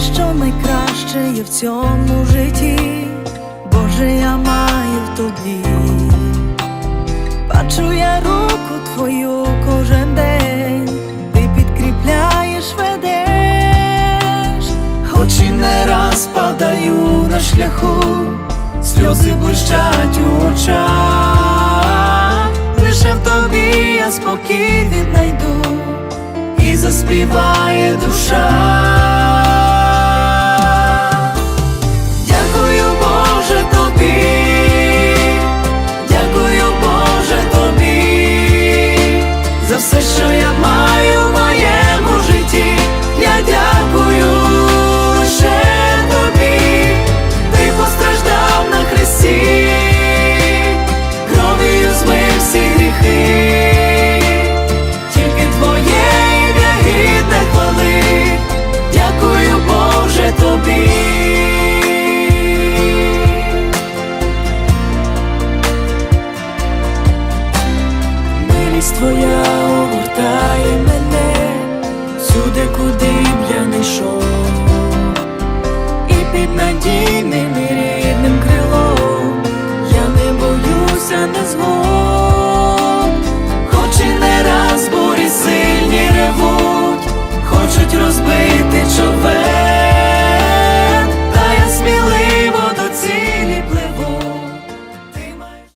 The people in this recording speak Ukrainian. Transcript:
що найкраще є в цьому житті, Боже, я маю в тобі. Бачу я руку твою кожен день, ти підкріпляєш, ведеш, хоч і не раз падаю на шляху, сльози блищать у очах, лише в тобі я спокій віднайду і заспіває душа. Милість твоя огортає мене сюди, куди б я не йшов, і під надійним і рідним крилом я не боюся, не згодом.